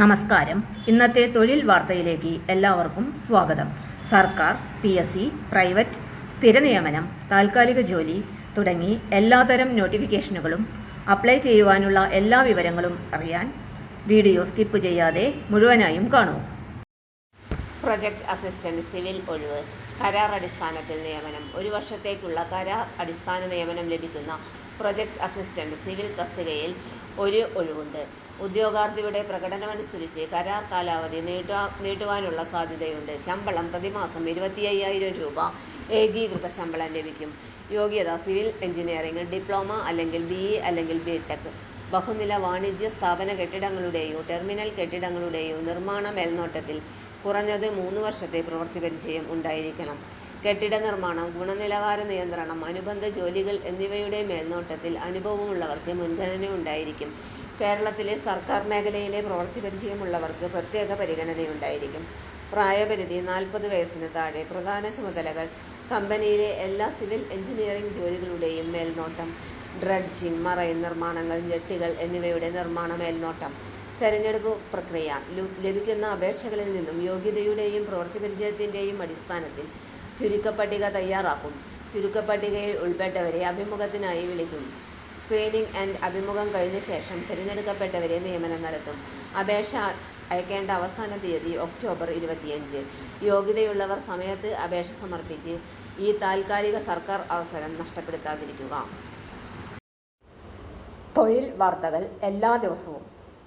നമസ്കാരം. ഇന്നത്തെ തൊഴിൽ വാർത്തയിലേക്ക് എല്ലാവർക്കും സ്വാഗതം. സർക്കാർ പി എസ് സി പ്രൈവറ്റ് സ്ഥിര നിയമനം താൽക്കാലിക ജോലി തുടങ്ങി എല്ലാതരം നോട്ടിഫിക്കേഷനുകളും അപ്ലൈ ചെയ്യുവാനുള്ള എല്ലാ വിവരങ്ങളും അറിയാൻ വീഡിയോ സ്കിപ്പ് ചെയ്യാതെ മുഴുവനായും കാണൂ. പ്രൊജക്ട് അസിസ്റ്റന്റ് സിവിൽ ഒഴിവ്. കരാർ അടിസ്ഥാനത്തിൽ നിയമനം. ഒരു വർഷത്തേക്കുള്ള കരാർ അടിസ്ഥാന നിയമനം ലഭിക്കുന്ന പ്രൊജക്ട് അസിസ്റ്റന്റ് സിവിൽ തസ്തികയിൽ ഒരു ഒഴിവുണ്ട്. ഉദ്യോഗാർത്ഥിയുടെ പ്രകടനമനുസരിച്ച് കരാർ കാലാവധി നീട്ടാ നീട്ടുവാനുള്ള സാധ്യതയുണ്ട്. ശമ്പളം പ്രതിമാസം ഇരുപത്തി അയ്യായിരം രൂപ. ഏകീകൃത ശമ്പളം ലഭിക്കും. യോഗ്യത സിവിൽ എഞ്ചിനീയറിംഗ് ഡിപ്ലോമ അല്ലെങ്കിൽ ബി ഇ അല്ലെങ്കിൽ ബി ടെക് ബഹുനില വാണിജ്യ സ്ഥാപന കെട്ടിടങ്ങളുടെയോ ടെർമിനൽ കെട്ടിടങ്ങളുടെയോ നിർമ്മാണ മേൽനോട്ടത്തിൽ കുറഞ്ഞത് മൂന്ന് വർഷത്തെ പ്രവൃത്തി പരിചയം ഉണ്ടായിരിക്കണം. കെട്ടിട നിർമ്മാണം ഗുണനിലവാര നിയന്ത്രണം അനുബന്ധ ജോലികൾ എന്നിവയുടെ മേൽനോട്ടത്തിൽ അനുഭവമുള്ളവർക്ക് മുൻഗണന ഉണ്ടായിരിക്കും. കേരളത്തിലെ സർക്കാർ മേഖലയിലെ പ്രവൃത്തി പരിചയമുള്ളവർക്ക് പ്രത്യേക പരിഗണനയുണ്ടായിരിക്കും. പ്രായപരിധി നാൽപ്പത് വയസ്സിന് താഴെ പ്രധാന ചുമതലകൾ കമ്പനിയിലെ എല്ലാ സിവിൽ എഞ്ചിനീയറിംഗ് ജോലികളുടെയും മേൽനോട്ടം. ഡ്രഡ്ജിംഗ് മറൈൻ നിർമ്മാണങ്ങൾ ജെട്ടികൾ എന്നിവയുടെ നിർമ്മാണ മേൽനോട്ടം. തെരഞ്ഞെടുപ്പ് പ്രക്രിയ ലഭിക്കുന്ന അപേക്ഷകളിൽ നിന്നും യോഗ്യതയുടെയും പ്രവൃത്തി പരിചയത്തിന്റെയും അടിസ്ഥാനത്തിൽ ചുരുക്കപ്പട്ടിക തയ്യാറാക്കും. ചുരുക്കപ്പട്ടികയിൽ ഉൾപ്പെട്ടവരെ അഭിമുഖത്തിനായി വിളിക്കും. സ്ക്രീനിംഗ് ആൻഡ് അഭിമുഖം കഴിഞ്ഞ ശേഷം തിരഞ്ഞെടുക്കപ്പെട്ടവരെ നിയമനം നടത്തും. അപേക്ഷ അയക്കേണ്ട അവസാന തീയതി ഒക്ടോബർ ഇരുപത്തിയഞ്ച്. യോഗ്യതയുള്ളവർ സമയത്ത് അപേക്ഷ സമർപ്പിച്ച് ഈ താൽക്കാലിക സർക്കാർ അവസരം നഷ്ടപ്പെടുത്താതിരിക്കുക. തൊഴിൽ വാർത്തകൾ എല്ലാ ദിവസവും